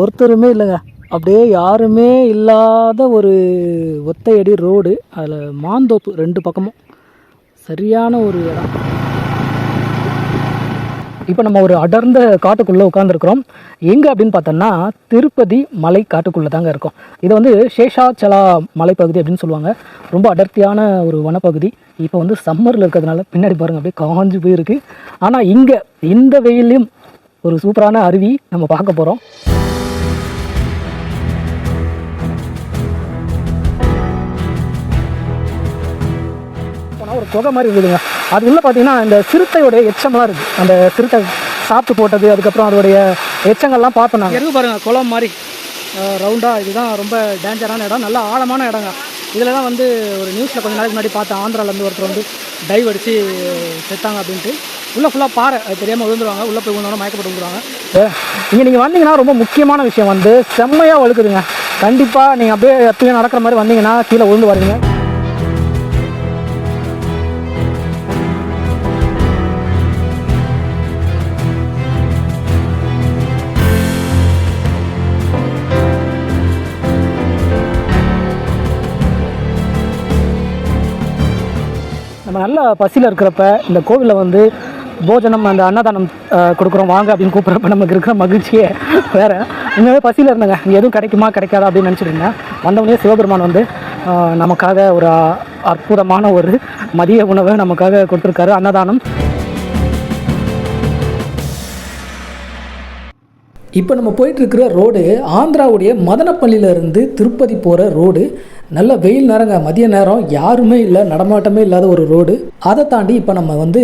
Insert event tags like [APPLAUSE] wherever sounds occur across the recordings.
ஒருத்தருமே இல்லைங்க. அப்படியே யாருமே இல்லாத ஒரு ஒத்தையடி ரோடு. அதில் மாந்தோப்பு ரெண்டு பக்கமும். சரியான ஒரு இடம். இப்போ நம்ம ஒரு அடர்ந்த காட்டுக்குள்ளே உட்காந்துருக்குறோம் எங்கே அப்படின்னு பார்த்தோம்னா திருப்பதி மலை காட்டுக்குள்ளே தாங்க இருக்கும். இது வந்து சேஷாச்சலா மலைப்பகுதி அப்படின்னு சொல்லுவாங்க. ரொம்ப அடர்த்தியான ஒரு வனப்பகுதி. இப்போ வந்து சம்மரில் இருக்கிறதுனால பின்னாடி பாருங்கள் அப்படியே காஞ்சு போயிருக்கு. ஆனால் இங்கே இந்த வெயிலையும் ஒரு சூப்பரான அருவி நம்ம பார்க்க போகிறோம் ஒரு குகை மாதிரி இருக்குதுங்க அது உள்ள பார்த்தீங்கன்னா இந்த சிறுத்தையோடைய எச்சம்லாம் இருக்குது அந்த சிறுத்தை சாப்பிட்டு போட்டது அதுக்கப்புறம் அதோடைய எச்சங்கள்லாம் பார்த்தோம் நாங்கள் இருக்கு பாருங்க குளம் மாதிரி. ரவுண்டாக இதுதான் ரொம்ப டேஞ்சரான இடம். நல்ல ஆழமான இடங்க. இதில் தான் வந்து ஒரு நியூஸில் கொஞ்ச நாளைக்கு முன்னாடி பார்த்தேன். ஆந்திராலேருந்து ஒருத்தர் வந்து டைவ் அடித்து செத்தாங்க அப்படின்ட்டு. உள்ளே ஃபுல்லாக பாறை. அது தெரியாமல் விழுந்துருவாங்க. உள்ளே போய் விழுந்தோன்னா மயக்கப்பட்டு விழுந்துருவாங்க இங்கே நீங்கள் வந்தீங்கன்னா ரொம்ப முக்கியமான விஷயம் வந்து செம்மையாக வழுக்குதுங்க. கண்டிப்பாக நீங்கள் அப்படியே எப்பயும் நடக்கிற மாதிரி வந்தீங்கன்னா கீழே விழுந்து வருவீங்க நல்ல பசியில் இருக்கிறப்ப இந்த கோவிலில் வந்து போஜனம் அந்த அன்னதானம் கொடுக்குறோம். வாங்க அப்படின்னு கூப்பிட்றப்ப நமக்கு இருக்கிற மகிழ்ச்சியே வேறு. உண்மையாகவே பசியில் இருந்தேங்க. இங்கே எதுவும் கிடைக்குமா கிடைக்காதா அப்படின்னு நினச்சிருந்தேன் இருந்தேன். வந்தவொடனே சிவபெருமான் வந்து நமக்காக ஒரு அற்புதமான ஒரு மதிய உணவை நமக்காக கொடுத்துருக்காரு. அன்னதானம். இப்போ நம்ம போயிட்டுருக்கிற ரோடு ஆந்திராவுடைய மதனப்பள்ளியிலேருந்து திருப்பதி போகிற ரோடு. நல்ல வெயில் நேரங்க மதிய நேரம். யாருமே இல்லை நடமாட்டமே இல்லாத ஒரு ரோடு. அதை தாண்டி இப்போ நம்ம வந்து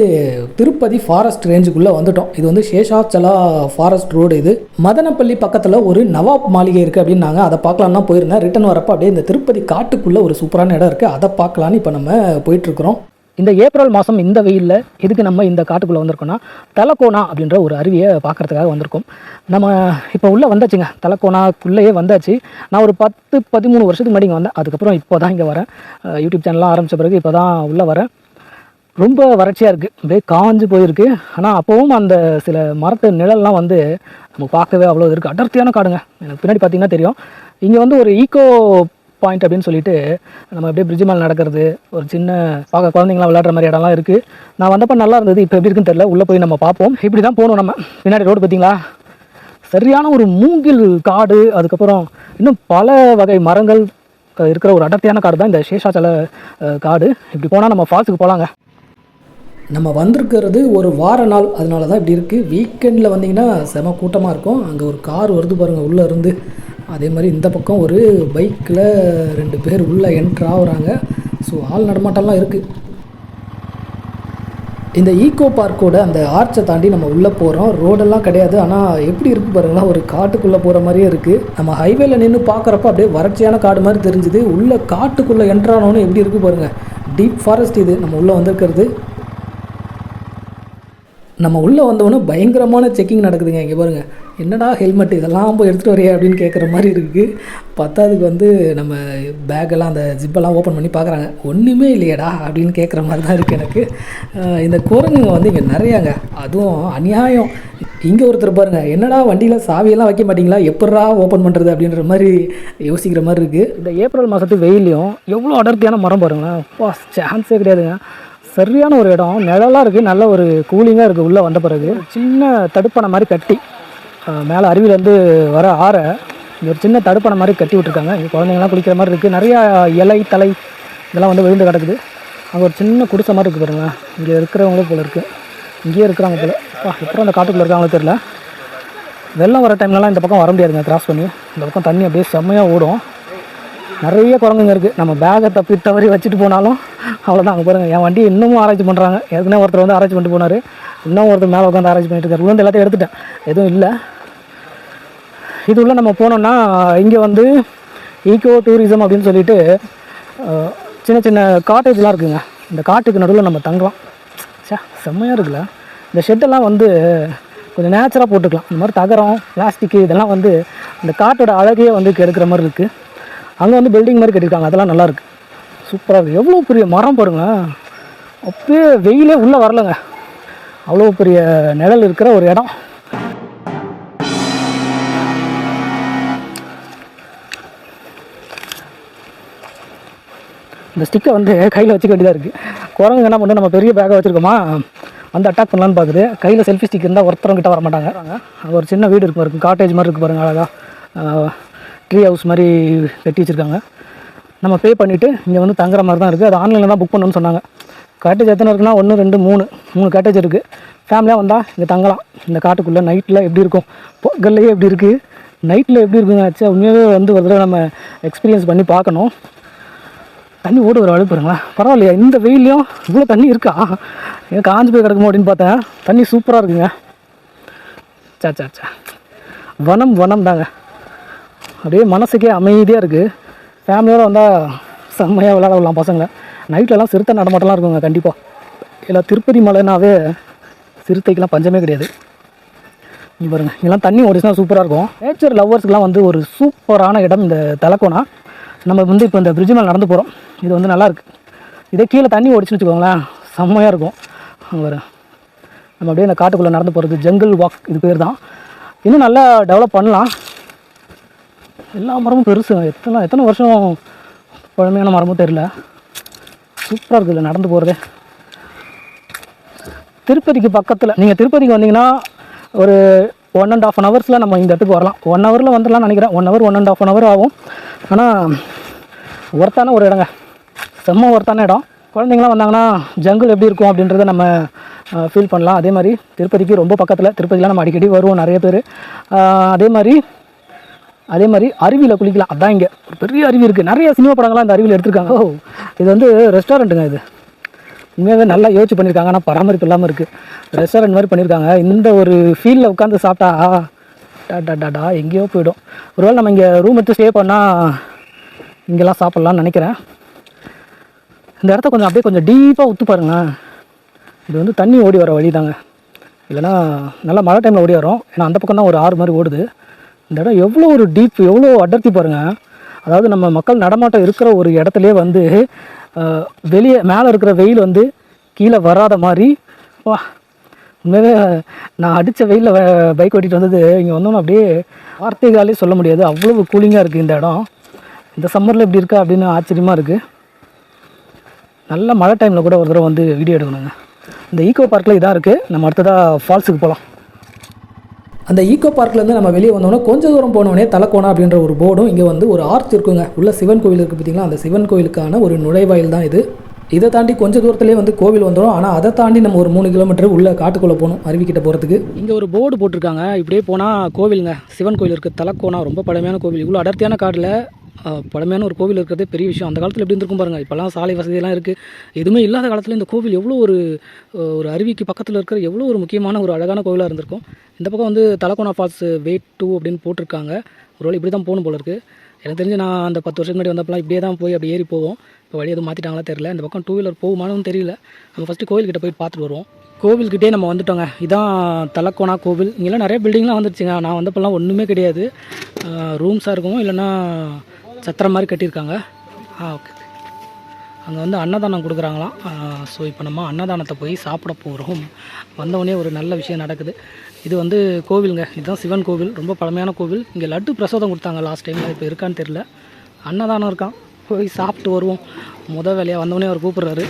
திருப்பதி ஃபாரஸ்ட் ரேஞ்சுக்குள்ளே வந்துட்டோம். இது வந்து சேஷாச்சலா ஃபாரஸ்ட் ரோடு இது. மதனப்பள்ளி பக்கத்தில் ஒரு நவாப் மாளிகை இருக்குது அப்படின்னாங்க அதை பார்க்கலான்னு போயிருந்தேன். ரிட்டன் வரப்போ அப்படியே இந்த திருப்பதி காட்டுக்குள்ளே ஒரு சூப்பரான இடம் இருக்குது அதை பார்க்கலான்னு இப்போ நம்ம போயிட்டுருக்குறோம். இந்த ஏப்ரல் மாதம் இந்த வெயிலில் எதுக்கு நம்ம இந்த காட்டுக்குள்ளே வந்திருக்கோம்னா தலக்கோனா அப்படின்ற ஒரு அருவியை பார்க்கறதுக்காக வந்திருக்கோம். நம்ம இப்போ உள்ளே வந்தாச்சுங்க. தலக்கோனாக்குள்ளேயே வந்தாச்சு. நான் ஒரு பத்து பதிமூணு வருஷத்துக்கு முன்னாடி இங்கே வந்தேன். அதுக்கப்புறம் இப்போ தான் இங்கே வரேன். யூடியூப் சேனல்லாம் ஆரம்பித்த பிறகு இப்போ தான் உள்ளே வரேன். ரொம்ப வறட்சியாக இருக்குது அப்படியே காஞ்சு போயிருக்கு. ஆனால் அப்போவும் அந்த சில மரத்து நிழல்லாம் வந்து நம்ம பார்க்கவே அவ்வளோ இருக்குது அடர்த்தியான காடுங்க. எனக்கு பின்னாடி பார்த்தீங்கன்னா தெரியும். இங்கே வந்து ஒரு ஈக்கோ பாயிண்ட் அப்படின்னு சொல்லிட்டு நம்ம அப்படியே பிரிட்ஜ் மேலே நடக்கிறது ஒரு சின்ன பார்க்க குழந்தைங்களாம் விளையாடுற மாதிரி இடம்லாம் இருக்குது நான் வந்தப்போ நல்லா இருந்தது இப்போ எப்படி இருக்குன்னு தெரியல. உள்ளே போய் நம்ம பார்ப்போம். இப்படி தான் போகணும் நம்ம. பின்னாடி ரோடு பார்த்தீங்களா? சரியான ஒரு மூங்கில் காடு அதுக்கப்புறம் இன்னும் பல வகை மரங்கள் இருக்கிற ஒரு அடர்த்தியான காடு தான் இந்த சேஷாச்சல காடு. இப்படி போனால் நம்ம ஃபால்ஸுக்கு போகலாங்க நம்ம வந்திருக்கிறது ஒரு வார நாள். அதனால தான் இப்படி இருக்குது வீக்கெண்டில் வந்தீங்கன்னா செம கூட்டமாக இருக்கும். அங்கே ஒரு கார் வருது பாருங்கள் உள்ளே இருந்து. அதே மாதிரி இந்த பக்கம் ஒரு பைக்கில் ரெண்டு பேர் உள்ளே என்ட்ரு ஆகுறாங்க. ஸோ ஆள் நடமாட்டம்லாம் இருக்குது இந்த ஈகோ பார்க்கோட அந்த ஆர்ச்சை தாண்டி நம்ம உள்ளே போகிறோம். ரோடெல்லாம் கிடையாது. ஆனால் எப்படி இருக்குது பாருங்களா ஒரு காட்டுக்குள்ளே போகிற மாதிரியே இருக்குது நம்ம ஹைவேல நின்று பார்க்குறப்ப அப்படியே வறட்சியான காடு மாதிரி தெரிஞ்சுது. உள்ளே காட்டுக்குள்ளே என்ட்ரானோன்னு எப்படி இருக்குது பாருங்கள் டீப் ஃபாரஸ்ட் இது. நம்ம உள்ளே வந்திருக்கிறது. நம்ம உள்ளே வந்தவொடனே பயங்கரமான செக்கிங் நடக்குதுங்க இங்கே பாருங்கள் என்னடா ஹெல்மெட் இதெல்லாம் போய் எடுத்துகிட்டு வரையா அப்படின்னு கேட்குற மாதிரி இருக்குது பத்தாவதுக்கு வந்து நம்ம பேக்கெல்லாம் அந்த ஜிப்பெல்லாம் ஓப்பன் பண்ணி பார்க்குறாங்க ஒன்றுமே இல்லையடா அப்படின்னு கேட்குற மாதிரி தான் இருக்குது எனக்கு. இந்த குரங்குங்க வந்து இங்கே நிறையாங்க. அதுவும் அநியாயம். இங்கே ஒருத்தர் பாருங்கள் என்னடா வண்டியில் சாவியெல்லாம் வைக்க மாட்டீங்களா? எப்பட்றா ஓப்பன் பண்ணுறது அப்படின்ற மாதிரி யோசிக்கிற மாதிரி இருக்குது இந்த ஏப்ரல் மாதத்து வெயிலையும் எவ்வளோ அடர்த்தியான மரம் பாருங்களேன். சான்ஸே கிடையாதுங்க. சரியான ஒரு இடம். நிழலாக இருக்குது நல்ல ஒரு கூலிங்காக இருக்குது உள்ளே வந்த பிறகு. சின்ன தடுப்பான மாதிரி கட்டி. மேலே அருவிலேருந்து வர ஆற இங்கே ஒரு சின்ன தடுப்பணை மாதிரி கட்டி விட்ருக்காங்க இங்கே குழந்தைங்களாம் குளிக்கிற மாதிரி இருக்குது நிறையா இலை தலை இதெல்லாம் வந்து விழுந்து கிடக்குது. அங்கே ஒரு சின்ன குடிசை மாதிரி இருக்குது பாருங்க இங்கே இருக்கிறவங்களே போல இருக்குது இங்கேயே இருக்கிறாங்க போல. அப்புறம் அந்த காட்டுக்குள்ளே இருக்காங்களோ தெரில வெள்ளம் வர டைம்லலாம் இந்த பக்கம் வர முடியாதுங்க. கிராஸ் பண்ணி. இந்த பக்கம் தண்ணி அப்படியே செம்மையாக ஓடும். நிறைய குரங்குங்க இருக்குது நம்ம பேகை தப்பி தவறி வச்சுட்டு போனாலும் அவ்வளோதான் அங்கே பாருங்கள் என் வண்டி இன்னமும் ஆராய்ச்சி பண்ணுறாங்க ஏற்கனவே ஒருத்தர் வந்து ஆராய்ச்சி பண்ணிட்டு போனார். இன்னும் ஒருத்தர் மேலே உட்காந்து ஆராய்ச்சி பண்ணிட்டு இருக்காரு. உள்ள எல்லாத்தையும் எடுத்துட்டேன். எதுவும் இல்லை. இது உள்ள நம்ம போனோம்னா இங்கே வந்து ஈக்கோ டூரிசம் அப்படின்னு சொல்லிட்டு சின்ன சின்ன காட்டேஜ்லாம் இருக்குங்க. இந்த காட்டுக்கு நடுவில் நம்ம தங்கலாம். சே செம்மையாக இருக்குல்ல. இந்த ஷெட்டெல்லாம் வந்து கொஞ்சம் நேச்சராக போட்டுக்கலாம். இந்த மாதிரி தகரம் பிளாஸ்டிக்கு இதெல்லாம் வந்து இந்த காட்டோட அழகையே வந்து கெடுக்கிற மாதிரி இருக்குது அங்கே வந்து பில்டிங் மாதிரி கட்டியிருக்காங்க. அதெல்லாம் நல்லாயிருக்கு சூப்பராக இருக்குது எவ்வளோ பெரிய மரம் பாருங்களேன் அப்படியே வெயிலே உள்ளே வரலங்க. அவ்வளோ பெரிய நிழல் இருக்கிற ஒரு இடம். இந்த ஸ்டிக்கை வந்து கையில் வச்சுக்க வேண்டியதாக இருக்குது குரங்கு என்ன பண்ணு நம்ம பெரிய பேக்கை வச்சுருக்கோமா? வந்து அட்டாக் பண்ணலான்னு பார்க்குது கையில் செல்ஃபி ஸ்டிக் இருந்தால் ஒருத்தரும் கிட்ட வர மாட்டாங்க அங்கே ஒரு சின்ன வீடு இருக்கு பாருங்க. காட்டேஜ் மாதிரி இருக்குது பாருங்க அழகாக ட்ரீ ஹவுஸ் மாதிரி கட்டி வச்சுருக்காங்க. நம்ம பே பண்ணிவிட்டு இங்கே வந்து தங்குற மாதிரி தான் இருக்குது அது ஆன்லைனில் தான் புக் பண்ணணும்னு சொன்னாங்க. காட்டேஜ் எத்தனை இருக்குன்னா? ஒன்று ரெண்டு மூணு. மூணு காட்டேஜ் இருக்குது ஃபேமிலியாக வந்தால் இங்கே தங்கலாம். இந்த காட்டுக்குள்ளே நைட்டில் எப்படி இருக்கும்? பொங்கல்லையே எப்படி இருக்குது நைட்டில் எப்படி இருக்குங்க ஆச்சு உண்மையாகவே வந்து ஒரு தடவை நம்ம எக்ஸ்பீரியன்ஸ் பண்ணி பார்க்கணும். தண்ணி ஓடு ஒரு அழுப்பு பரவாயில்லையா இந்த வெயிலையும் இவ்வளோ தண்ணி இருக்கா? ஏன் காஞ்சு போய் கிடக்குமோ அப்படின்னு பார்த்தேன். தண்ணி சூப்பராக இருக்குங்க. சா சா சா வனம் வனம் தாங்க. அப்படியே மனசுக்கே அமைதியாக இருக்குது ஃபேமிலியோடு வந்தால் செம்மையாக விளையாட விடலாம் பசங்களை. நைட்லலாம் சிறுத்தை நடமாட்டலாம் இருக்குங்க கண்டிப்பாக இல்லை திருப்பதி மலைனாவே சிறுத்தைக்கெலாம் பஞ்சமே கிடையாது. இங்கே பாருங்கள் இதெல்லாம் தண்ணி ஓடிச்சுனா சூப்பராக இருக்கும். நேச்சர் லவ்வர்ஸ்க்கெலாம் வந்து ஒரு சூப்பரான இடம் இந்த தலைக்கோனா. நம்ம வந்து இப்போ இந்த பிரிட்ஜ் மேலே நடந்து போகிறோம் இது வந்து நல்லாயிருக்கு இதே கீழே தண்ணி ஓடிச்சுன்னு வச்சுக்கோங்களேன். செம்மையாக இருக்கும். அங்கே பாருங்க நம்ம அப்படியே இந்த காட்டுக்குள்ளே நடந்து போகிறது ஜங்கிள் வாக் இது பேர் தான். இன்னும் நல்லா டெவலப் பண்ணலாம். எல்லா மரமும் பெருசு. எத்தனை எத்தனை வருஷம் பழமையான மரமும் தெரில சூப்பராக இருக்குது இதில் நடந்து போகிறது திருப்பதிக்கு பக்கத்தில் நீங்கள் திருப்பதிக்கு வந்தீங்கன்னா ஒரு ஒன் அண்ட் ஆஃப் அன் ஹவர்ஸில் நம்ம இந்த இடத்துக்கு வரலாம். ஒன் ஹவரில் வந்துடலாம்னு நினைக்கிறேன். One hour one and half an hour ஆகும். ஆனால் ஒர்த்தான ஒரு இடங்க. செம்ம ஒர்த்தான இடம். குழந்தைங்களாம் வந்தாங்கன்னா ஜங்கிள் எப்படி இருக்கும் அப்படின்றத நம்ம ஃபீல் பண்ணலாம். அதே மாதிரி திருப்பதிக்கு ரொம்ப பக்கத்தில் திருப்பதிலாம் நம்ம அடிக்கடி வருவோம் நிறைய பேர். அதே மாதிரி அதே மாதிரி அருவியில் குளிக்கலாம். அதான் இங்கே. ஒரு பெரிய அருவி இருக்குது நிறைய சினிமா படங்கள்லாம் இந்த அருவியில் எடுத்திருக்காங்க. ஓ இது வந்து ரெஸ்டாரண்ட்டுங்க இது. உண்மையாகவே நல்லா யோசிச்சு பண்ணியிருக்காங்க ஆனால் பராமரிப்பு இல்லாமல் இருக்குது ரெஸ்டாரண்ட் மாதிரி பண்ணியிருக்காங்க இந்த ஒரு ஃபீல்டில் உட்காந்து சாப்பிட்டா டா டா டாடா எங்கேயோ போயிடும். ஒருவேளை நம்ம இங்கே ரூம் எடுத்து ஸ்டே பண்ணால் இங்கெல்லாம் சாப்பிட்லான்னு நினைக்கிறேன். இந்த இடத்த கொஞ்சம் அப்படியே கொஞ்சம் டீப்பாக உத்து பாருங்களேன் இது வந்து தண்ணி ஓடி வர வழி தாங்க இல்லைன்னா நல்லா மழை டைமில் ஓடி வரும். ஏன்னா அந்த பக்கம் தான் ஒரு ஆறு மாதிரி ஓடுது. இந்த இடம் எவ்வளோ ஒரு டீப் எவ்வளோ அடர்த்தி பாருங்கள் அதாவது நம்ம மக்கள் நடமாட்டம் இருக்கிற ஒரு இடத்துலையே வந்து வெளியே மேலே இருக்கிற வெயில் வந்து கீழே வராத மாதிரி வா உண்மையாகவே நான் அடித்த வெயிலில் பைக் ஓட்டிகிட்டு வந்தது இங்கே வந்தோன்னு அப்படியே வார்த்தைகளாலே சொல்ல முடியாது. அவ்வளோ கூலிங்காக இருக்குது இந்த இடம். இந்த சம்மரில் இப்படி இருக்கா அப்படின்னு ஆச்சரியமாக இருக்குது நல்ல மழை டைமில் கூட ஒரு தடவை வந்து வீடியோ எடுக்கணுங்க. இந்த ஈக்கோ பார்க்கில் இதாக இருக்குது நம்ம அடுத்ததாக ஃபால்ஸுக்கு போகலாம் அந்த ஈக்கோ பார்க்லேருந்து நம்ம வெளியே வந்தோன்னே கொஞ்சம் தூரம் போனோடனே தலக்கோணா அப்படின்ற ஒரு போர்டும் இங்கே வந்து ஒரு ஆர்ச் இருக்குங்க. உள்ள சிவன் கோவில் இருக்குது பார்த்தீங்களா அந்த சிவன் கோவிலுக்கான ஒரு நுழைவாயில் தான் இது. இதை தாண்டி கொஞ்சம் தூரத்துலேயே வந்து கோவில் வந்துடும் ஆனால் அதை தாண்டி நம்ம ஒரு மூணு கிலோமீட்டர் உள்ள காட்டுக்குள்ளே போகணும் அருவிக்கிட்ட போகிறதுக்கு இங்கே ஒரு போர்டு போட்டிருக்காங்க. இப்படியே போனால் கோவிலுங்க. சிவன் கோவில் இருக்குது தலைக்கோணா ரொம்ப பழமையான கோவில். இவ்வளோ அடர்த்தியான காட்டில் பழமையான ஒரு கோவில் இருக்கிறதே பெரிய விஷயம். அந்த காலத்தில் எப்படி இருந்திருக்கும் பாருங்கள் இப்போல்லாம் சாலை வசதியெல்லாம் இருக்குது எதுவுமே இல்லாத காலத்தில் இந்த கோவில் எவ்வளோ ஒரு ஒரு அருவிக்கு பக்கத்தில் இருக்கிற எவ்வளோ ஒரு முக்கியமான ஒரு அழகான கோவிலாக இருந்திருக்கும். இந்த பக்கம் வந்து தலகோணா ஃபால்ஸ் வெயிட் டூ அப்படின்னு போட்டிருக்காங்க. ஒரு ஒருவேளை இப்படி தான் போகணும் போல இருக்குது எனக்கு தெரிஞ்சு நான் அந்த பத்து வருஷத்துக்கு முன்னாடி வந்தப்பலாம் இப்படியே தான் போய் அப்படி ஏறி போவோம். இப்போ வழி எதுவும் மாற்றிட்டாங்களா தெரியல. இந்த பக்கம் டூ வீலர் போகுமானும் தெரியல. நம்ம ஃபஸ்ட்டு கோவில்கிட்ட போய் பார்த்துட்டு வருவோம். கோவில்கிட்டே நம்ம வந்துட்டோங்க. இதான் தலக்கோணா கோவில். இங்கெல்லாம் நிறைய பில்டிங்லாம் வந்துருச்சுங்க. நான் வந்தப்பெல்லாம் ஒன்றுமே கிடையாது. ரூம்ஸாக இருக்கும் இல்லைன்னா சத்திரம் மாதிரி கட்டியிருக்காங்க. ஆ ஓகே அங்கே வந்து அன்னதானம் கொடுக்குறாங்களாம். ஸோ இப்போ நம்ம அன்னதானத்தை போய் சாப்பிட போகிறோம் வந்தவொடனே ஒரு நல்ல விஷயம் நடக்குது. இது வந்து கோவிலுங்க. இதுதான் சிவன் கோவில். ரொம்ப பழமையான கோவில். இங்கே லட்டு பிரசாதம் கொடுத்தாங்க லாஸ்ட் டைமில் இப்போ இருக்கான்னு தெரில அன்னதானம் இருக்கான் போய் சாப்பிட்டு வருவோம். முத வேலையாக வந்தவொடனே அவர் கூப்பிட்றாரு.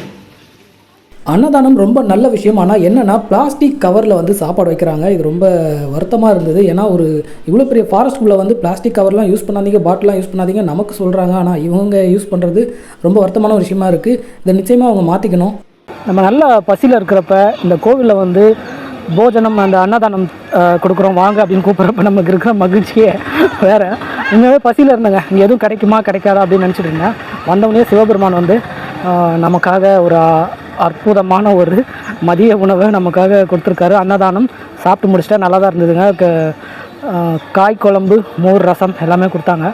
அன்னதானம் ரொம்ப நல்ல விஷயம். ஆனால் என்னென்னா பிளாஸ்டிக் கவரில் வந்து சாப்பாடு வைக்கிறாங்க. இது ரொம்ப வருத்தமாக இருந்தது. ஏன்னா ஒரு இவ்வளோ பெரிய ஃபாரஸ்ட்குள்ளே வந்து பிளாஸ்டிக் கவர்லாம் யூஸ் பண்ணாதீங்க பாட்டிலாம் யூஸ் பண்ணாதீங்க நமக்கு சொல்கிறாங்க ஆனால் இவங்க யூஸ் பண்ணுறது ரொம்ப வருத்தமான ஒரு விஷயமா இருக்குது இதை நிச்சயமாக அவங்க மாற்றிக்கணும் நம்ம நல்ல பசியில் இருக்கிறப்ப இந்த கோவிலில் வந்து போஜனம் அந்த அன்னதானம் கொடுக்குறோம். வாங்க அப்படின்னு கூப்பிட்றப்ப நமக்கு இருக்கிற மகிழ்ச்சியே வேறு. உண்மையாகவே பசியில் இருந்தேங்க. இங்கே எதுவும் கிடைக்குமா கிடைக்காதா அப்படின்னு நினச்சிட்டு இருந்தேன். வந்தவொடனே சிவபெருமான் வந்து நமக்காக ஒரு அற்புதமான ஒரு மதிய உணவை நமக்காக கொடுத்துருக்காரு. அன்னதானம் சாப்பிட்டு முடிச்சிட்டா நல்லா தான் இருந்ததுங்க காய் குழம்பு மோர் ரசம் எல்லாமே கொடுத்தாங்க.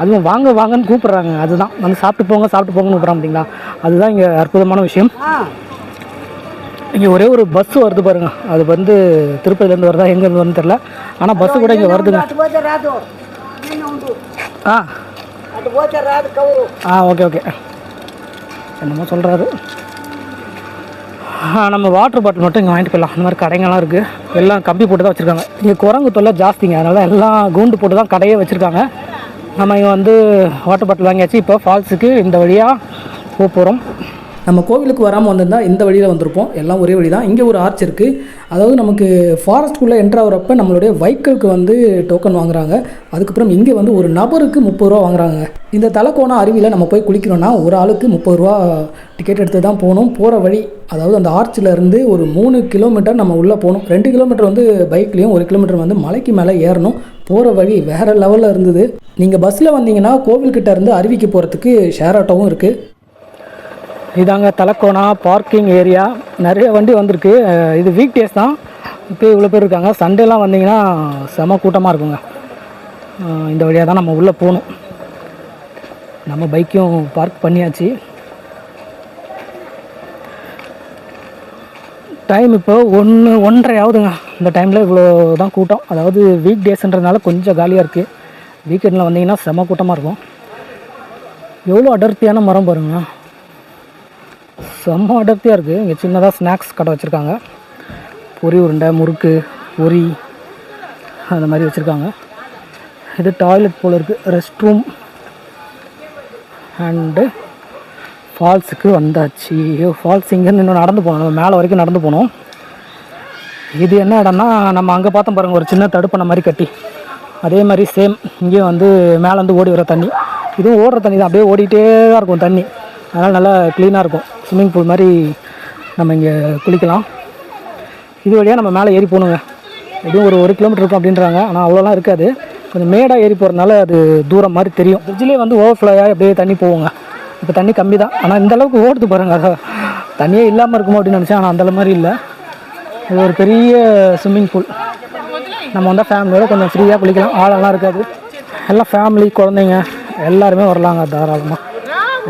அதுவும் வாங்க வாங்கன்னு கூப்பிட்றாங்க. அதுதான். வந்து சாப்பிட்டு போங்க சாப்பிட்டு போங்கன்னு கூப்பிட்றாங்க அப்படிங்களா அதுதான் இங்கே அற்புதமான விஷயம். இங்கே ஒரே ஒரு பஸ் வருது பாருங்க. அது வந்து திருப்பதிலேருந்து வருதா எங்கேருந்து வருதுன்னு தெரில ஆனால் பஸ்ஸு கூட இங்கே வருதுங்க. ஆ. ஆ ஓகே ஓகே. என்னமோ சொல்கிறாரு நம்ம வாட்டர் பாட்டில் மட்டும் இங்கே வாங்கிட்டு போயிடலாம். அந்த மாதிரி கடைங்கள்லாம் இருக்குது எல்லாம் கம்பி போட்டு தான் வச்சுருக்காங்க. இங்கே குரங்கு தொல்லை ஜாஸ்திங்க. அதனால் எல்லாம் கூண்டு போட்டு தான் கடையே வச்சுருக்காங்க. நம்ம இங்கே வந்து வாட்டர் பாட்டில் வாங்கியாச்சு. இப்போ ஃபால்ஸுக்கு இந்த வழியாக போக போகிறோம் நம்ம கோவிலுக்கு வராமல் வந்திருந்தா இந்த வழியில் வந்திருப்போம். எல்லாம் ஒரே வழி தான் இங்கே ஒரு ஆர்ச் இருக்குது அதாவது நமக்கு ஃபாரஸ்ட்குள்ளே என்ட்ரு ஆகிறப்ப நம்மளுடைய வைக்கிளுக்கு வந்து டோக்கன் வாங்குறாங்க. அதுக்கப்புறம் இங்கே வந்து ஒரு நபருக்கு முப்பது ரூபா வாங்குறாங்க. இந்த தலைக்கோணம் அருவியில் நம்ம போய் குளிக்கணும்னா ஒரு ஆளுக்கு முப்பது ரூபா டிக்கெட் எடுத்து தான் போகணும். போகிற வழி அதாவது அந்த ஆர்ச்சில் இருந்து ஒரு மூணு கிலோமீட்டர் நம்ம உள்ளே போகணும். ரெண்டு கிலோமீட்டர் வந்து பைக்லேயும் ஒரு கிலோமீட்டர் வந்து மலைக்கு மேலே ஏறணும். போகிற வழி வேறு லெவலில் இருந்தது. நீங்கள் பஸ்ஸில் வந்தீங்கன்னா கோவில்கிட்ட இருந்து அருவிக்கு போகிறதுக்கு ஷேர் ஆட்டோவும் இருக்குது இதாங்க தலக்கோணா பார்க்கிங் ஏரியா நிறைய வண்டி வந்திருக்கு. இது வீக் டேஸ் தான். இப்போ இவ்வளோ பேர் இருக்காங்க. சண்டேலாம் வந்தீங்கன்னா செம கூட்டமாக இருக்குங்க. இந்த வழியாக தான் நம்ம உள்ளே போகணும். நம்ம பைக்கையும் பார்க் பண்ணியாச்சு. டைம் இப்போ ஒன்று ஒன்றரை ஆகுதுங்க. இந்த டைமில் இவ்வளோ தான் கூட்டம். அதாவது வீக் டேஸ்ன்றதுனால கொஞ்சம் காலியாக இருக்குது வீக்கெண்டில் வந்தீங்கன்னா செம கூட்டமாக இருக்கும். எவ்வளோ அடர்த்தியான மரம் பாருங்கண்ணா செம்ம அடர்த்தியாக இருக்குது இங்கே சின்னதாக ஸ்நாக்ஸ் கடை வச்சுருக்காங்க. பொரி உருண்டை முறுக்கு பொரி அந்த மாதிரி வச்சுருக்காங்க. இது டாய்லெட் போல் இருக்குது ரெஸ்ட் ரூம் அண்டு ஃபால்ஸுக்கு வந்தாச்சு ஃபால்ஸ் இங்கேருந்து இன்னும் நடந்து போகணும். நம்ம மேலே வரைக்கும் நடந்து போகணும். இது என்ன இடம்னா நம்ம அங்கே பார்த்தோம் பாருங்கள் ஒரு சின்ன தடுப்பணை மாதிரி கட்டி. அதே மாதிரி சேம் இங்கேயும் வந்து மேலேருந்து ஓடி வர தண்ணி. இதுவும் ஓடுற தண்ணி தான். அப்படியே ஓடிட்டே தான் இருக்கும் தண்ணி. அதனால் நல்லா க்ளீனாக இருக்கும். ஸ்விம்மிங் பூல் மாதிரி நம்ம இங்கே குளிக்கலாம். இது வழியாக நம்ம மேலே ஏறி போகணுங்க எப்படியும் ஒரு ஒரு கிலோமீட்டர் இருக்கும் அப்படின்றாங்க. ஆனால் அவ்வளோலாம் இருக்காது. கொஞ்சம் மேடாக ஏறி போகிறதுனால அது தூரம் மாதிரி தெரியும். ஃப்ரிட்ஜ்லேயே வந்து ஓவர்ஃப்ளோயாக அப்படியே தண்ணி போவோங்க இப்போ தண்ணி கம்மி தான் ஆனால் இந்தளவுக்கு ஓடுது பாருங்க. தண்ணியே இல்லாமல் இருக்குமோ அப்படின்னு நினச்சேன். ஆனால் அந்த மாதிரி இல்லை. இது ஒரு பெரிய ஸ்விம்மிங் பூல் நம்ம வந்தால் ஃபேமிலியோட கொஞ்சம் ஃப்ரீயாக குளிக்கலாம். ஆளெல்லாம் இருக்காது. எல்லாம் ஃபேமிலி குழந்தைங்க. எல்லாருமே வரலாங்க தாராளமாக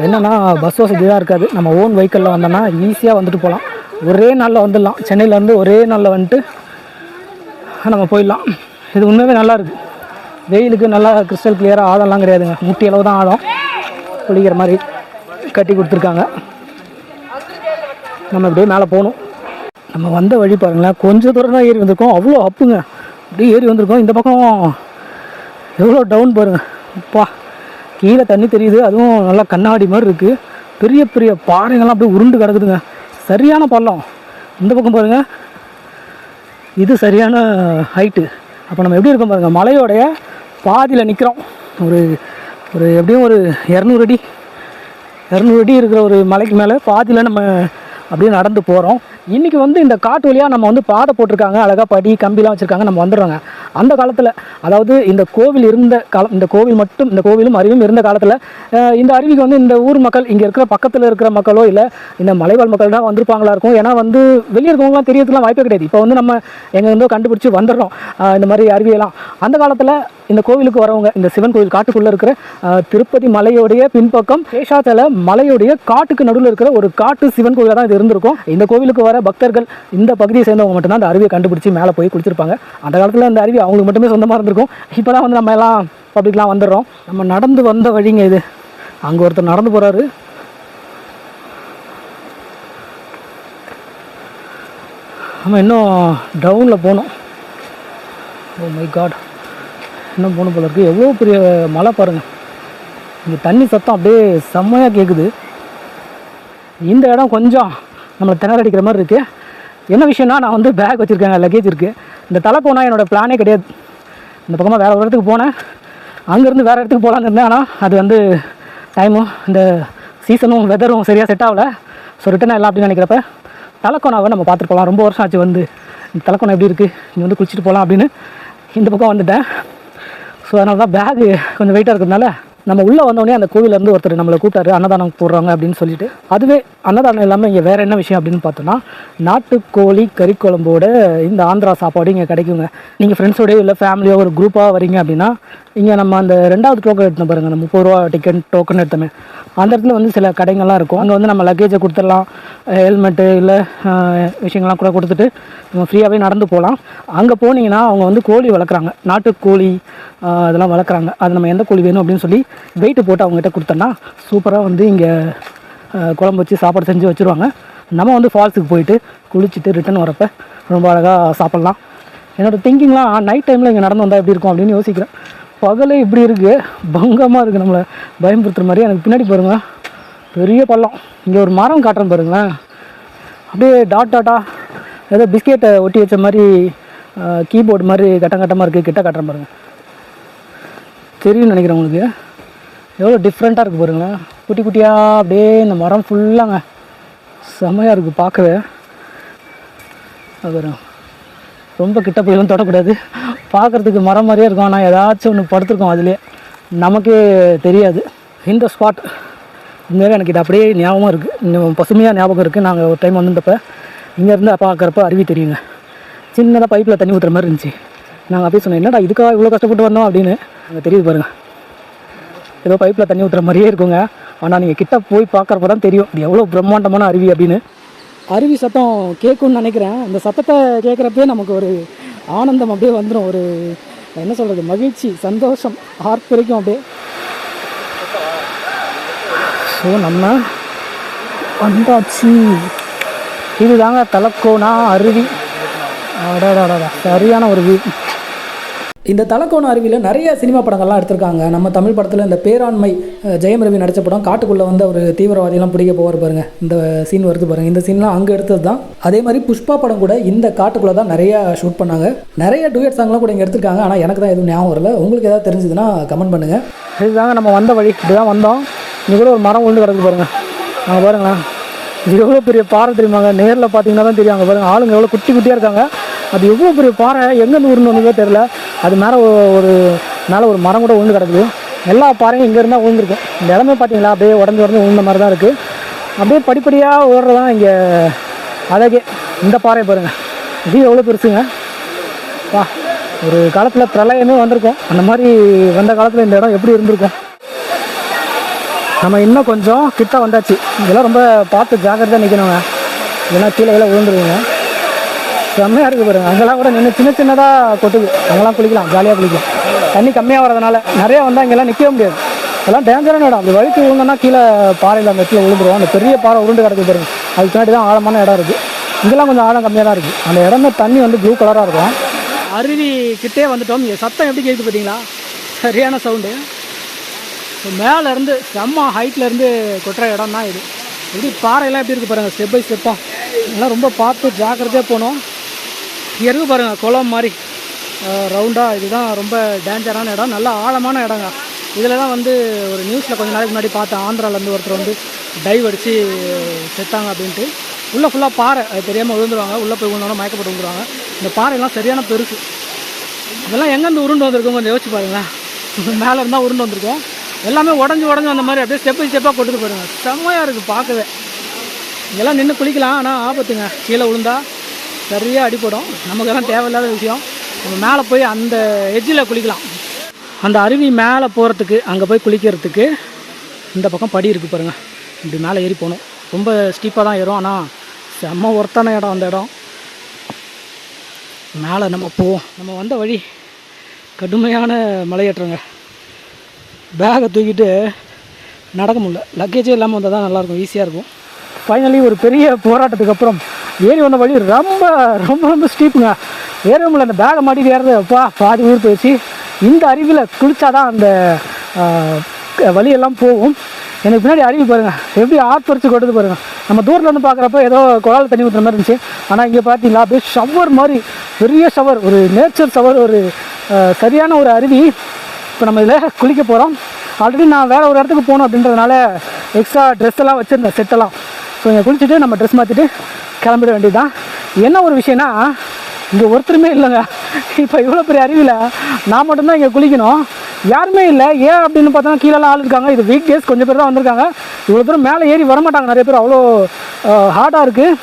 என்னென்னா பஸ் வசதி தான் இருக்காது. நம்ம ஓன் வெஹிக்கிளில் வந்தோம்னா ஈஸியாக வந்துட்டு போகலாம் ஒரே நாளில் வந்துடலாம். சென்னையிலேருந்து ஒரே நாளில் வந்துட்டு நம்ம போயிடலாம். இது உண்மையாகவே நல்லா இருக்குது வெயிலுக்கு நல்லா கிறிஸ்டல் கிளியராக ஆழம்லாம் கிடையாதுங்க. முட்டி அளவு தான் ஆழம். குளிக்கிற மாதிரி கட்டி கொடுத்துருக்காங்க. நம்ம இப்படியே மேலே போகணும். நம்ம வந்த வழி பாருங்களேன். கொஞ்சம் தூரம் தான் ஏறி வந்திருக்கோம். அவ்வளோ அப்புங்க. அப்படியே ஏறி வந்திருக்கோம். இந்த பக்கம் எவ்வளோ டவுன் பாருங்கள் அப்பா கீழே தண்ணி தெரியுது அதுவும் நல்லா கண்ணாடி மாதிரி இருக்குது பெரிய பெரிய பாறைங்கள்லாம் அப்படியே உருண்டு கிடக்குதுங்க. சரியான பள்ளம். இந்த பக்கம் பாருங்க. இது சரியான ஹைட்டு அப்போ நம்ம எப்படி இருக்கோம் பாருங்கள் மலையோடைய பாதியில் நிற்கிறோம் ஒரு ஒரு எப்படியும் ஒரு இரநூறு அடி இரநூறு அடி இருக்கிற ஒரு மலைக்கு மேலே பாதியில் நம்ம அப்படியே நடந்து போகிறோம் இன்றைக்கி வந்து இந்த காட்டு வழியாக நம்ம வந்து பாதை போட்டிருக்காங்க. அழகாக படி கம்பிலாம் வச்சுருக்காங்க. நம்ம வந்துடுறோங்க. அந்த காலத்தில் அதாவது இந்த கோவில் இருந்த காலம் இந்த கோவில் மட்டும் இந்த கோவிலும் அருவியும் இருந்த காலத்தில் இந்த அருவிக்கு வந்து இந்த ஊர் மக்கள் இங்கே இருக்கிற பக்கத்தில் இருக்கிற மக்களோ இல்லை இந்த மலைவாழ் மக்கள் தான் வந்திருப்பாங்களா இருக்கும். ஏன்னா வந்து வெளியே இருக்கவங்களாம் தெரியறதுலாம் வாய்ப்பே கிடையாது. இப்போ வந்து நம்ம எங்கேருந்தோ கண்டுபிடிச்சி வந்துடுறோம். இந்த மாதிரி அருவியெல்லாம். அந்த காலத்தில் இந்த கோவிலுக்கு வரவங்க இந்த சிவன் கோவில் காட்டுக்குள்ளே இருக்கிற திருப்பதி மலையோடைய பின்பக்கம் சேஷாச்சல மலையுடைய காட்டுக்கு நடுவில் இருக்கிற ஒரு காட்டு சிவன் கோவிலாக தான் இது இருந்திருக்கும். இந்த கோவிலுக்கு வர பக்தர்கள் இந்த பகுதியை சேர்ந்தவங்க மட்டும்தான் அந்த அருவியை கண்டுபிடிச்சி மேலே போய் குளிச்சிருப்பாங்க. அந்த காலத்தில் அந்த அருவி அவங்களுக்கு மட்டுமே சொந்தமாக இருந்திருக்கும். இப்போ தான் வந்து நம்ம எல்லாம் பப்ளிக்லாம் வந்துடுறோம். நம்ம நடந்து வந்த வழிங்க இது. அங்கே ஒருத்தர் நடந்து போகிறாரு நம்ம இன்னும் டவுனில் போகணும் ஓ மை காட் இன்னும் போகணும் போல இருக்குது எவ்வளோ பெரிய மழை பாருங்கள் இங்கே தண்ணி சத்தம் அப்படியே செம்மையாக கேட்குது இந்த இடம் கொஞ்சம் நம்மளை திணறடிக்கிற மாதிரி இருக்குது என்ன விஷயம்னா நான் வந்து பேக் வச்சுருக்கேன் லக்கேஜ் இருக்குது இந்த தலை போனால் என்னோடய பிளானே கிடையாது. இந்த பக்கமாக வேறு ஒரு இடத்துக்கு போனேன். அங்கேருந்து வேறு இடத்துக்கு போகலான்னு இருந்தேன். ஆனால் அது வந்து டைமும் இந்த சீசனும் வெதரும் சரியாக செட் ஆகலை. ஸோ ரிட்டன் எல்லாம் அப்படின்னு நினைக்கிறப்ப தலைக்கோணாவை நம்ம பார்த்துட்டு போகலாம் ரொம்ப வருஷம் ஆச்சு வந்து. இந்த தலைக்கோணம் எப்படி இருக்குது இங்கே வந்து குளிச்சுட்டு போகலாம் அப்படின்னு இந்த பக்கம் வந்துட்டேன். ஸோ அதனால தான் பேகு கொஞ்சம் வெயிட்டாக இருக்கிறதுனால நம்ம உள்ளே வந்தோடனே அந்த கோவிலேருந்து ஒருத்தர் நம்மளை கூப்பிட்டாரு அன்னதானம் போடுறாங்க அப்படின்னு சொல்லிட்டு. அதுவே அன்னதானம் இல்லாமல் இங்கே வேறு என்ன விஷயம் அப்படின்னு பார்த்தோன்னா நாட்டுக்கோழி கறி குழம்போட இந்த ஆந்திரா சாப்பாடு இங்கே கிடைக்குங்க. நீங்கள் ஃப்ரெண்ட்ஸோடய இல்லை ஃபேமிலியோ ஒரு குரூப்பாக வரீங்க அப்படின்னா இங்கே நம்ம அந்த ரெண்டாவது டோக்கன் எடுத்தோம் பாருங்கள் அந்த முப்பது ரூபா டிக்கெட் டோக்கன் எடுத்தோமே. அந்த இடத்துல வந்து சில கடைங்கள்லாம் இருக்கும். அங்கே வந்து நம்ம லக்கேஜை கொடுத்துடலாம். ஹெல்மெட்டு இல்லை விஷயங்கள்லாம் கூட கொடுத்துட்டு நம்ம ஃப்ரீயாகவே நடந்து போகலாம். அங்கே போனீங்கன்னா அவங்க வந்து கோழி வளர்க்குறாங்க. நாட்டுக்கோழி அதெல்லாம் வளர்க்குறாங்க. அது நம்ம எந்த கோழி வேணும் அப்படின்னு சொல்லி வெயிட்டு போட்டு அவங்ககிட்ட கொடுத்தோன்னா சூப்பராக வந்து இங்கே குழம்பு வச்சு சாப்பாடு செஞ்சு வச்சுருவாங்க. நம்ம வந்து ஃபால்ஸுக்கு போயிட்டு குளிச்சுட்டு ரிட்டர்ன் வரப்போ ரொம்ப அழகாக சாப்பிட்லாம். என்னோடய திங்கிங்லாம் நைட் டைமில் இங்கே நடந்து வந்தால் எப்படி இருக்கும் அப்படின்னு யோசிக்கிறேன். பகலே இப்படி இருக்குது பங்கமாக இருக்குது நம்மளை பயன்படுத்துகிற மாதிரி. எனக்கு பின்னாடி பாருங்க. பெரிய பள்ளம். இங்கே ஒரு மரம் காட்டுறேன் பாருங்களேன். அப்படியே டாட் டாட்டா ஏதோ பிஸ்கெட்டை ஒட்டி வச்ச மாதிரி கீபோர்டு மாதிரி கட்டம் கட்டமாக இருக்குது கிட்ட காட்டுறேன் பாருங்கள் தெரியும்னு நினைக்கிறேன் உங்களுக்கு. எவ்வளோ டிஃப்ரெண்ட்டாக இருக்குது பாருங்களேன். குட்டி குட்டியாக அப்படியே இந்த மரம் ஃபுல்லாங்க செமையாக இருக்குது பார்க்கவே. அது ரொம்ப கிட்ட போயெல்லாம் தொடக்கூடாது. பார்க்குறதுக்கு மரம் மாதிரியே இருக்கும். ஆனால் ஏதாச்சும் ஒன்று படுத்துருக்கோம் அதிலே நமக்கே தெரியாது. இந்த ஸ்பாட் உண்மையாகவே எனக்கு இது அப்படியே ஞாபகமாக இருக்குது இன்னும் பசுமையாக ஞாபகம் இருக்குது நாங்கள் ஒரு டைம் வந்திருந்தப்ப இங்கேருந்து பார்க்குறப்ப அருவி தெரியுங்க. சின்னதாக பைப்பில் தண்ணி ஊற்றுற மாதிரி இருந்துச்சு. நாங்கள் அப்படியே சொன்னோம் என்னடா இதுக்காக இவ்வளோ கஷ்டப்பட்டு வந்தோம்? அப்படின்னு. அங்கே தெரியுது பாருங்கள் ஏதோ பைப்பில் தண்ணி ஊற்றுற மாதிரியே இருக்குங்க. ஆனால் நீங்கள் கிட்ட போய் பார்க்குறப்ப தான் தெரியும். இது எவ்வளோ பிரம்மாண்டமான அருவி அப்படின்னு. அருவி சத்தம் கேட்கும்னு நினைக்கிறேன். அந்த சத்தத்தை கேட்குறப்பே நமக்கு ஒரு ஆனந்தம் அப்படியே வந்துடும் ஒரு என்ன சொல்கிறது மகிழ்ச்சி சந்தோஷம் ஆர்ப்பரிக்கும் அப்படியே. ஸோ நம்ம வந்தாச்சு. இதுதாங்க தலக்கோனா அருவி. அடாடாடா சரியான ஒரு வீ இந்த தலக்கோண அருவியில் நிறைய சினிமா படங்கள்லாம் எடுத்திருக்காங்க. நம்ம தமிழ் படத்தில் இந்த பேராண்மை ஜெயம் ரவி நடித்த படம் காட்டுக்குள்ளே வந்து ஒரு தீவிரவாதியெல்லாம் பிடிக்க போவார் பாருங்கள் இந்த சீன் வருது பாருங்கள் இந்த சீன்லாம் அங்கே எடுத்தது தான் அதே மாதிரி புஷ்பா படம் கூட இந்த காட்டுக்குள்ளே தான் நிறைய ஷூட் பண்ணாங்க. நிறைய டூயட் சாங்லாம் கூட இங்கே எடுத்திருக்காங்க. ஆனால் எனக்கு தான் எதுவும் ஞாபகம் வரல. உங்களுக்கு ஏதாவது தெரிஞ்சதுன்னா கமெண்ட் பண்ணுங்கள் இதுதாங்க நம்ம வந்த வழி. இப்படிதான் வந்தோம். இங்கே கூட ஒரு மரம் உழுந்து கிடக்கு பாருங்கள் நான் பாருங்களேன் இது எவ்வளோ பெரிய பாறை தெரியுமாங்க நேரில் பார்த்தீங்கன்னா தான் தெரியும். அங்கே பாருங்கள் ஆளுங்க எவ்வளோ குட்டி குட்டியாக இருக்காங்க. அது எவ்வளோ பெரிய பாறை? எங்கேருந்து உருண்டு வந்ததோ தெரில அது மேலே ஒரு மேலே ஒரு மரம் கூட உழுந்து கிடக்குது. எல்லா பாறையும் இங்கே இருந்தால் உழுந்துருக்கும். இந்த இடமே பார்த்தீங்களா அப்படியே உடஞ்சி உடஞ்சி விழுந்த மாதிரி தான் இருக்குது அப்படியே படிப்படியாக ஓடுறதான் இங்கே அழகே. இந்த பாறை பாருங்கள் இது எவ்வளோ பெருசுங்க? வா ஒரு காலத்தில் பிரளயமே வந்திருக்கும். அந்த மாதிரி வந்த காலத்தில் இந்த இடம் எப்படி இருந்திருக்கும்? நம்ம இன்னும் கொஞ்சம் கிட்ட வந்தாச்சு. இதெல்லாம் ரொம்ப பார்த்து ஜாக்கிரதையாக நிற்கணுங்க இல்லைன்னா கீழே கீழே விழுந்துருவீங்க. செம்மையாக இருக்குது பாருங்க. அங்கெல்லாம் கூட நின்று சின்ன சின்னதாக கொட்டுது. அங்கெல்லாம் குளிக்கலாம் ஜாலியாக குளிக்கலாம். தண்ணி கம்மியாக வரதுனால நிறையா வந்தால் இங்கெல்லாம் நிற்கவே முடியாது. அதெல்லாம் டேஞ்சரான இடம். அந்த வழுக்கி விழுந்தோன்னா கீழே பாறையில் அந்த இடத்துல விழுந்துருவோம் அந்த பெரிய பாறை உருண்டு கிடக்கு பாருங்க. அதுக்கு பின்னாடி தான் ஆழமான இடம் இருக்குது இங்கெல்லாம் கொஞ்சம் ஆழம் கம்மியாக தான் இருக்குது அந்த இடமே தண்ணி வந்து ப்ளூ கலராக இருக்கும். அருவி கிட்டே வந்துட்டோம். சத்தம் எப்படி கேட்குது பார்த்தீங்களா சரியான சவுண்டு மேலேருந்து செம்ம ஹைட்லேருந்து கொட்டுற இடம் தான் இது. எப்படி பாறையெல்லாம் எப்படி இருக்குது பாருங்கள் ஸ்டெப் பை ஸ்டெப்பாக எல்லாம் ரொம்ப பார்த்து ஜாக்கிரதையாக போகணும். இறங்கு பாருங்கள் பாருங்க குளம் மாதிரி. ரவுண்டாக இதுதான் ரொம்ப டேஞ்சரான இடம். நல்ல ஆழமான இடங்க. இதில் தான் வந்து ஒரு நியூஸில் கொஞ்ச நாளைக்கு முன்னாடி பார்த்தேன். ஆந்திராவிலேருந்து ஒருத்தர் வந்து டைவ் அடித்து செத்தாங்க அப்படின்ட்டு. உள்ளே ஃபுல்லாக பாறை. அது தெரியாமல் விழுந்துருவாங்க. உள்ளே போய் விழுந்தோன்னா மயக்கப்பட்டு விழுந்துருவாங்க. இந்த பாறையெல்லாம் சரியான பெருசு இதெல்லாம் எங்கேருந்து உருண்டு வந்திருக்கோம் கொஞ்சம் யோசிச்சு பாருங்களேன். [LAUGHS] மேலே இருந்தால் உருண்டு வந்திருக்கோம். எல்லாமே உடஞ்சி உடஞ்சி வந்த மாதிரி அப்படியே ஸ்டெப் பை ஸ்டெப்பாக கொட்டுது பாருங்க. செம்மையாக இருக்குது பார்க்கவே. இதெல்லாம் நின்று குளிக்கலாம் ஆனால் ஆபத்துங்க. கீழே விழுந்தா சரியாக அடிப்படும் நமக்கெல்லாம் தேவையில்லாத விஷயம். நம்ம மேலே போய் அந்த எஜ்ஜில் குளிக்கலாம். அந்த அருவி மேலே போகிறதுக்கு அங்கே போய் குளிக்கிறதுக்கு இந்த பக்கம் படி இருக்குது பாருங்கள் இப்படி மேலே ஏறி போகணும். ரொம்ப ஸ்டீப்பாக தான் ஏறும். ஆனால் செம்ம ஒர்த்தான இடம் அந்த இடம். மேலே நம்ம போவோம். நம்ம வந்த வழி கடுமையான மலையேற்றங்க. பேகை தூக்கிட்டு நடக்க முடியல. லக்கேஜே இல்லாமல் வந்தால் தான் நல்லாயிருக்கும் ஈஸியாக இருக்கும். ஃபைனலி ஒரு பெரிய போராட்டத்துக்கு அப்புறம் ஏறி வந்த வழி ரொம்ப ரொம்ப ரொம்ப ஸ்டீப்புங்க ஏறவே முடியல. அந்த பேகை மாட்டிட்டு ஏறது அப்பா பாதி ஊர் போயிடுச்சு. இந்த அருவியில் குளித்தாதான் அந்த க- வழியெல்லாம் போகும். எனக்கு பின்னாடி அருவி பாருங்கள் எப்படி ஆட்பறிச்சு கொட்டது பாருங்கள் நம்ம தூரத்துலேருந்து பார்க்குறப்ப ஏதோ குழாயில் தண்ணி ஊற்றுற மாதிரி இருந்துச்சு. ஆனால் இங்கே பார்த்தீங்களா அப்படியே ஷவர் மாதிரி பெரிய ஷவர் ஒரு நேச்சர் ஷவர் ஒரு சரியான ஒரு அருவி. இப்போ நம்ம இதில் குளிக்க போகிறோம் ஆல்ரெடி நான் வேறு ஒரு இடத்துக்கு போகணும் அப்படின்றதுனால எக்ஸ்ட்ரா ட்ரெஸ் எல்லாம் வச்சுருந்தேன் செட்டெல்லாம் ஸோ இங்கே குளிச்சுட்டு நம்ம ட்ரெஸ் மாற்றிட்டு கிளம்பிட வேண்டியதுதான். என்ன ஒரு விஷயம்னா இங்கே ஒருத்தருமே இல்லைங்க. இப்போ இவ்வளோ பெரிய அறிவில் நான் மட்டும்தான் இங்கே குளிக்கணும். யாருமே இல்லை. ஏன் அப்படின்னு பார்த்தா கீழெல்லாம் ஆள் இருக்காங்க. இது வீக் டேஸ் கொஞ்சம் பேர் தான் வந்திருக்காங்க. இவ்வளோ தூரம் மேலே ஏறி வரமாட்டாங்க. நிறைய பேர் அவ்வளோ ஹார்டாக இருக்குது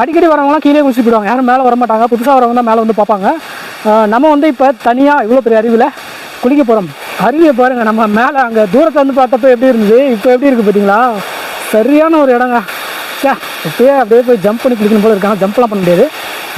அடிக்கடி வரவங்களாம் கீழே குளிச்சு போயிடுவாங்க. யாரும் மேலே வரமாட்டாங்க. புதுசாக வரவங்க தான் மேலே வந்து பார்ப்பாங்க. நம்ம வந்து இப்போ தனியாக இவ்வளோ பெரிய அறிவில் குளிக்க போகிறோம் அருவியை பாருங்கள் நம்ம மேலே அங்கே தூரத்தில் வந்து பார்த்தப்ப எப்படி இருந்தது? இப்போ எப்படி இருக்குது பார்த்தீங்களா? சரியான ஒரு இடங்க. சே இப்பயே அப்படியே போய் ஜம்ப் பண்ணி குளிக்கணும் போல இருக்காங்க ஜம்ப்லாம் பண்ண முடியாது.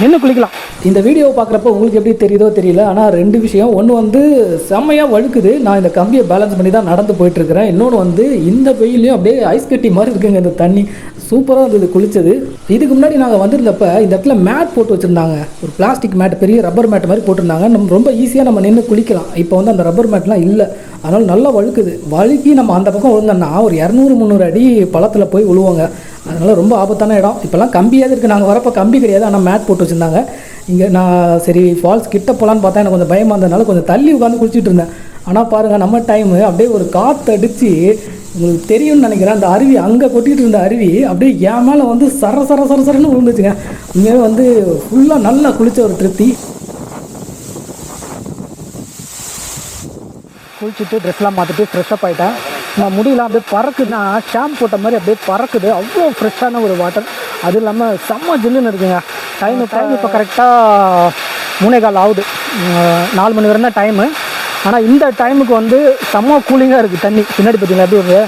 நின்று குளிக்கலாம். இந்த வீடியோ பார்க்குறப்ப உங்களுக்கு எப்படி தெரியுதோ தெரியல. ஆனால் ரெண்டு விஷயம். ஒன்று வந்து செம்மையாக வழுக்குது. நான் இந்த கம்பியை பேலன்ஸ் பண்ணி தான் நடந்து போயிட்டுருக்கிறேன். இன்னொன்று வந்து இந்த வெயிலையும் அப்படியே ஐஸ் கட்டி மாதிரி இருக்குங்க இந்த தண்ணி. சூப்பராக இருந்தது குளிச்சது. இதுக்கு முன்னாடி நாங்கள் வந்திருந்தப்ப இந்த இடத்துல மேட் போட்டு வச்சுருந்தாங்க. ஒரு பிளாஸ்டிக் மேட் பெரிய ரப்பர் மேட் மாதிரி போட்டிருந்தாங்க. நம்ம ரொம்ப ஈஸியாக நம்ம நின்று குளிக்கலாம். இப்போ வந்து அந்த ரப்பர் மேட்லாம் இல்லை. அதனால் நல்லா வழுக்குது. வழுக்கி நம்ம அந்த பக்கம் விழுந்தோம்னா ஒரு இரநூறு முந்நூறு அடி பழத்தில் போய் விழுவாங்க அதனால் ரொம்ப ஆபத்தான இடம். இப்போல்லாம் கம்பியாவது இருக்குது நாங்கள் வரப்போ கம்பி கிடையாது. ஆனால் மேட் போட்டு வச்சுருந்தாங்க. இங்கே நான் சரி ஃபால்ஸ் கிட்ட போகலான்னு பார்த்தா எனக்கு கொஞ்சம் பயமாக இருந்ததுனால கொஞ்சம் தள்ளி உட்காந்து குளிச்சுட்டு இருந்தேன். ஆனால் பாருங்கள் நம்ம டைமு அப்படியே ஒரு காற்று அடித்து உங்களுக்கு தெரியும்னு நினைக்கிறேன். அந்த அருவி அங்கே கொட்டிகிட்டு இருந்த அருவி அப்படியே என் மேலே வந்து சர சர சர சரன்னு விழுந்துச்சுங்க. இங்கே வந்து ஃபுல்லாக நல்லா குளித்த ஒரு திருப்தி. குளிச்சுட்டு ட்ரெஸ்லாம் மாற்றிட்டு ஃப்ரெஷ்அப் ஆகிட்டேன் முடியலாம் அப்படியே பறக்குதுன்னா ஷாம்பு போட்ட மாதிரி அப்படியே பறக்குது. அவ்வளோ ஃப்ரெஷ்ஷான ஒரு வாட்டர் அதுவும் இல்லாமல் செம்ம ஜில்லுன்னு இருக்குங்க. டைம் டைம் இப்போ கரெக்டாக மூணே கால் ஆகுது. நாலு மணி வரை தான் டைமு ஆனால் இந்த டைமுக்கு வந்து செம்ம கூலிங்காக இருக்குது தண்ணி. பின்னாடி பார்த்தீங்களா எப்படி வருது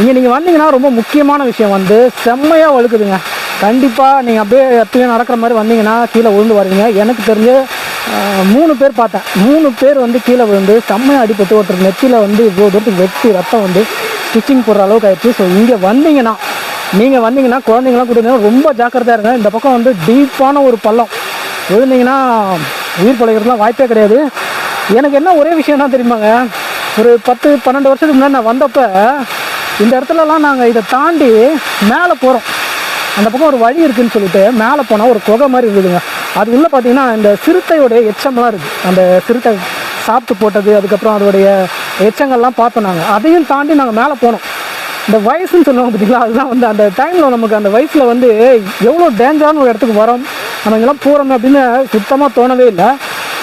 இங்கே நீங்கள் வந்தீங்கன்னா ரொம்ப முக்கியமான விஷயம் வந்து செம்மையாக வழுக்குதுங்க. கண்டிப்பாக நீங்கள் அப்படியே எப்பயும் நடக்கிற மாதிரி வந்தீங்கன்னா கீழே விழுந்து வருவீங்க. எனக்கு தெரிஞ்சு மூணு பேர் பார்த்தேன். மூணு பேர் வந்து கீழே விழுந்து செம்மையாக அடிபட்டு ஒருத்தர் நெத்தியில் வந்து இவ்வளோ தூரத்துக்கு வெட்டி ரத்தம் வந்து ஸ்டிச்சிங் போடுற அளவுக்கு ஆயிடுச்சு. ஸோ இங்கே வந்தீங்கன்னா நீங்கள் வந்தீங்கன்னா குழந்தைங்களாம் கூட்டிங்கன்னா ரொம்ப ஜாக்கிரதையாக இருங்க. இந்த பக்கம் வந்து டீப்பான ஒரு பள்ளம். விழுந்தீங்கன்னா உயிர் பழகிறதுலாம் வாய்ப்பே கிடையாது. எனக்கு என்ன ஒரே விஷயம் தான் தெரியுமாங்க? ஒரு பத்து பன்னெண்டு வருஷத்துக்கு முன்னாடி நான் வந்தப்போ இந்த இடத்துலலாம் நாங்கள் இதை தாண்டி மேலே போகிறோம் அந்த பக்கம் ஒரு வழி இருக்குன்னு சொல்லிட்டு மேலே போனால் ஒரு குகை மாதிரி இருக்குதுங்க அது உள்ளே பார்த்தீங்கன்னா இந்த சிறுத்தையோடைய எச்சம்லாம் இருக்குது அந்த சிறுத்தை சாப்பிட்டு போட்டது அதுக்கப்புறம் அதோடைய எச்சங்கள்லாம் பார்த்தோம் நாங்கள் அதையும் தாண்டி நாங்கள் மேலே போனோம். இந்த வயசுன்னு சொல்லுவாங்க பார்த்தீங்களா அதுதான் வந்து அந்த டைமில் நமக்கு அந்த வயசில் வந்து எவ்வளோ டேஞ்சரான ஒரு இடத்துக்கு வரோம். நம்ம இங்கெல்லாம் போகிறோம் அப்படின்னு சுத்தமாக தோணவே இல்லை.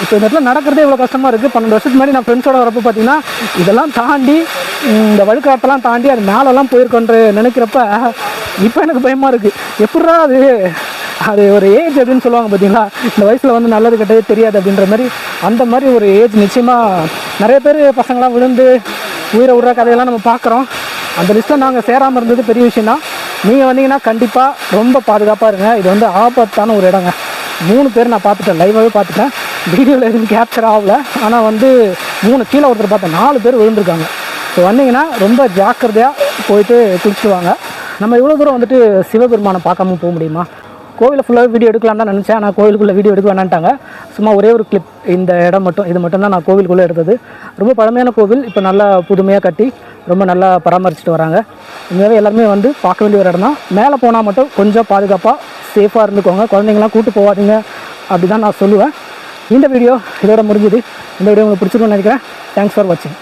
இப்போ இந்த இடத்துல நடக்கிறதே இவ்வளோ கஷ்டமாக இருக்குது பன்னெண்டு வருஷத்துக்கு முன்னாடி நான் ஃப்ரெண்ட்ஸோட வரப்போ பார்த்தீங்கன்னா இதெல்லாம் தாண்டி இந்த வழுக்காட்டெல்லாம் தாண்டி அது மேலெல்லாம் போயிருக்கோன்ற நினைக்கிறப்ப இப்போ எனக்கு பயமாக இருக்குது எப்படா அது அது ஒரு ஏஜ் அப்படின்னு சொல்லுவாங்க பார்த்தீங்களா இந்த வயசில் வந்து நல்லது கெட்டது தெரியாது அப்படின்ற மாதிரி அந்த மாதிரி ஒரு ஏஜ் நிச்சயமாக நிறைய பேர் பசங்களாம் விழுந்து உயிரை விடுற கதையெல்லாம் நம்ம பார்க்குறோம் அந்த லிஸ்ட்டில் நாங்கள் சேராமல் இருந்தது பெரிய விஷயம் தான் நீங்கள் வந்தீங்கன்னா கண்டிப்பாக ரொம்ப பாதுகாப்பாக இருங்க. இது வந்து ஆபத்தான ஒரு இடங்க. மூணு பேர் நான் பார்த்துட்டேன் லைவாகவே பார்த்துட்டேன். வீடியோவில் எதுவும் கேப்சர் ஆகல. ஆனால் வந்து மூணு கீழே ஒருத்தர் பார்த்தா நாலு பேர் விழுந்திருக்காங்க. ஸோ வந்தீங்கன்னா ரொம்ப ஜாக்கிரதையாக போயிட்டு குளிச்சுட்டு வாங்க நம்ம இவ்வளோ தூரம் வந்துட்டு சிவபெருமானை பார்க்காம போக முடியுமா? கோவிலை ஃபுல்லாக வீடியோ எடுக்கலாம் தான் நினச்சேன். ஆனால் கோவிலுக்குள்ளே வீடியோ எடுக்க வேணான்ட்டாங்க. சும்மா ஒரே ஒரு கிளிப் இந்த இடம் மட்டும் இது மட்டும் தான் நான் கோவிலுக்குள்ளே எடுத்தது. ரொம்ப பழமையான கோவில். இப்போ நல்லா புதுமையாக கட்டி ரொம்ப நல்லா பராமரிச்சுட்டு வராங்க. உண்மையாகவே எல்லாருமே வந்து பார்க்க வேண்டிய ஒரு இடம் தான் மேலே போனால் மட்டும் கொஞ்சம் பாதுகாப்பாக சேஃபாக இருந்துக்கோங்க. குழந்தைங்களாம் கூட்டு போகாதீங்க. அப்படி தான் நான் சொல்லுவேன். இந்த வீடியோ இதோட முடிஞ்சுது. இந்த வீடியோ உங்களுக்கு பிடிச்சிருக்கும்னு நினைக்கிறேன். தேங்க்ஸ் ஃபார் வாட்சிங்